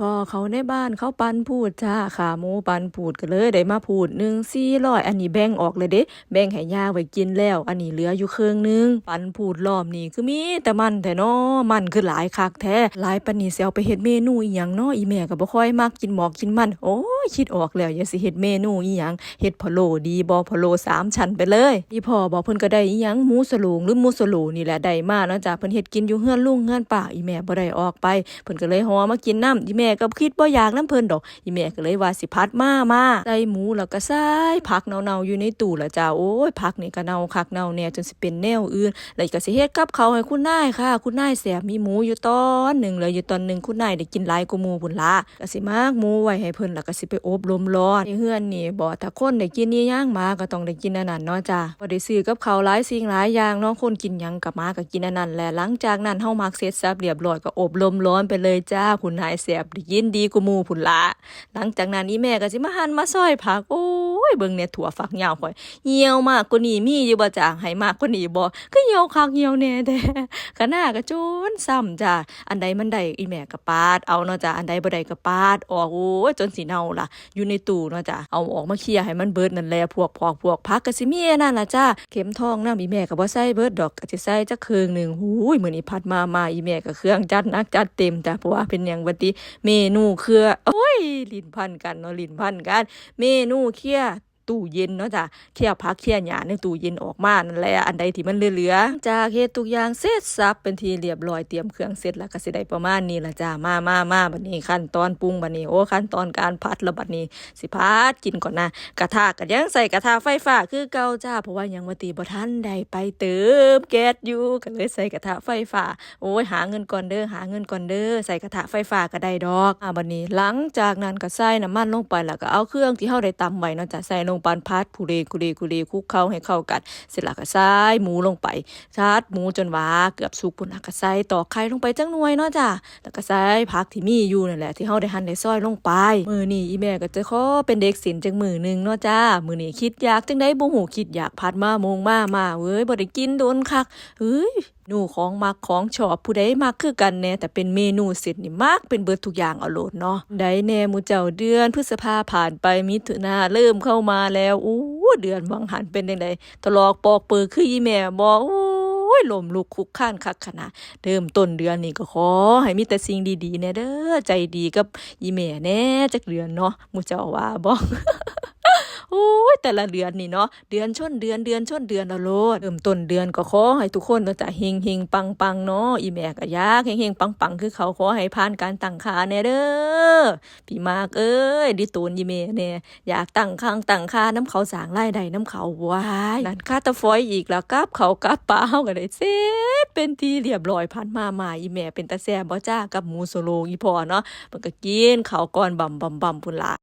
พอเขาในบ้านเขาปันพูดจ้าขาหมูปันพูดก็เลยได้มาพูดหนึ่งสี่ร้อยอันนี้แบ่งออกเลยเด้แบ่งให้ย่าไว้กินแล้ว อันนี้เหลืออยู่เครื่องหนึง ปันพูดรอบนี้คือมีแต่มันแต่น้อมันคือหลายคักแท้หลายปันนี้สิเซลไปเฮ็ดเมนูอีหยังนออีแม่ก็บ่ค่อยมากกินหมอกกินมัน โอ้ ยคิดออกแล้วอย่าสิเฮ็ดเมนูอีหยังเฮ็ดพะโลดีบ่พะโลสามชั้นไปเลยอีพ่อบอกเพิ่นก็ได้อีหยังหมูสโลงหรือหมูสโลนี่แหละได้มาเนาะจ้ะเพิ่นเฮ็ดกินอยู่เฮือนลุงเฮือนป้าอีแม่บ่ได้ออกไปเพิ่นก็เลยหอมากินน้ำอีแม่ก็คิดบ่อยากน้ำเพิ่นดอกอีแม่ก็เลยว่าสิพัดมามาใส่หมูแล้วก็ใส่ผักเน่าๆอยู่ในตู้ละจ้าโอ้ยผักนี่ก็เน่าคักเน่าแน่จนสิเป็นแนวอื่นแล้วก็สิเฮ็ดกับเขาให้คุณนายค่ะ คุณนายแสบมีหมูอยู่ตอนหนึ่งเลยอยู่ตอนหนึ่งคุณนายได้กินหลายกว่าหมูพุ่นละก็สิมากหมูไว้ให้เพิ่นแล้วก็สิไปไปอบลมร้อนในเฮือนนี่บ่ถ้าคนได้กินนี่ย่างมาก็ต้องได้กินอันนั้นเนาะจ้าบ่ได้ซื้อกับเขาหลายสิ่งหลายอย่างน้องคนกินหยังกับหมาก็กินอันนั้นแหละหลังจากนั้นเฮามักเสร็จสับเรียบร้อยก็อบลมร้อนไปเลยจ้าคุณนายแสบได้ยินดีกูมูผุนละหลังจากนั้นนี่แม่ก็สิมาหั่นมาซอยผักโอ้ เบิ่งเนี่ยถั่วฝักยาวข่อยเหี่ยวมากกว่านี้มีอยู่บ่จ้าให้มากกว่านี้บ่ก็เหี่ยวคักเหี่ยวแน่แท้ขนาดก็จนซ้ำจ้าอันใดมันได้อีแม่ก็ปาดเอาเนาะจ้าอันใดบ่ได้ก็ปาดออกโอ้จนสิเน่าล่ะ อยู่ในตู้เนาะจ้าเอาออกมาเคลียร์ให้มันเบิดนั่นแหละพวกพอกพวกผักก็สิมีนั่นล่ะจ้าเข็มทองนำอีแม่ก็บ่ใส่เบิดดอกก็สิใส่จักครึ่งหนึงหูยมื้อนี้พัดมามาอีแม่ก็เครื่องจัดนักจัดเต็มจ้าเพราะว่าเป็นหยังบัดนี้เมนูเครือโอ้ยลิ้นพันกันเนาะลิ้นพันกัน เมนูเคี่ย ตู้เย็นเนาะจ้ะเคี่ยพักเคี่ยหยาในตู้เย็นออกมานั่นแหละอันใดที่มันเหลือๆจากเฮ็ดทุกอย่างเสร็จสับเป็นทีเรียบร้อยเตรียมเครื่องเสร็จแล้วก็สิได้ประมาณนี้ละจ้ามามามาบัดนี้ขั้นตอนปรุงบัดนี้โอ้ขั้นตอนการผัดแล้วบัดนี้สิพัดกินก่อนนะกระทะก็ยังใส่กระทะไฟฟ้าคือเก่าจ้าเพราะว่ายังว่าตีบ่ทันได้ไปเติมแก๊สอยู่ก็เลยใส่กระทะไฟฟ้าโอ้ยหาเงินก่อนเด้อหาเงินก่อนเด้อใส่กระทะไฟฟ้าก็ได้ดอกอ่าบัดนี้หลังจากนั้นก็ใส่น้ำมันลงไปแล้วก็เอาเครื่องที่เฮาได้ตำไว้เนาะจ้ะใส่ลงไปพัดผู้เรกุเรกุเรคุกเข้าให้เข้ากันเสร็จแล้วก็ใส่หมูลงไปชาร์จหมูจนว่าเกือบสุกปุ่นน่ะก็ใส่ตอกไข่ลงไปจังหน่วยเนาะจ้ะแล้วก็ใส่ผักที่มีอยู่นั่นแหละที่เฮาได้หั่นได้ซอยลงไปมื้อนี้อีแม่ก็จะขอเป็นเด็กศิลป์จังมื้อหนึงเนาะจ้ามื้อนี้คิดอยากจังได๋บ่ฮู้คิดอยากพัดมามงมามาเว้ยบ่ได้กินโดนคักเฮ้ยนูของมักของชอบผู้ใดมักคือกันแน่แต่เป็นเมนูเสร็จนี่มักเป็นเบิดทุกอย่างเอาโลดเนาะได้แน่มูเจ้าเดือนพฤษภาผ่านไปมิถุนาเริ่มเข้ามาแล้วอู้เดือนวังหันเป็นจังไดตลอกปอกเปือคืออีแม่บอกโอ้ยลมลุกคุกข้านคักขนาดเริ่มต้นเดือนนี่ก็ขอ ให้มีแต่สิ่งดีๆแน่เด้อใจดีกับอีแม่แน่จักเดือนเนาะมูเจ้าว่าบ่ โอ้ยแต่ละเดือนนี่เนาะเดือนชนเดือนเดือนชนเดือนละโลดเริ่มต้นเดือนก็ขอให้ทุกคนเนาะจะเฮงเฮงปังปังเนาะอีแม่ก็ยากเฮงเฮงปังปังคือเขาขอให้ผ่านการตั้งขาแน่เด้อพี่มากเอ้ยดิตูนอีแม่แน่อยากตั้งข้างตั้งขาน้ำเขาสางรายได้น้ำเขาว้ายนั่นคาตะฟอยอีกแล้วกับเขากับปลาเฮาก็ได้เสร็จเป็นทีเรียบร้อยผ่านมาใหมาอีแม่เป็นตาแซ่บบ่จ้ากับหมูโซโลอีพอเนาะมันก็กินข้าก่อนบำบำบำพุ่นละ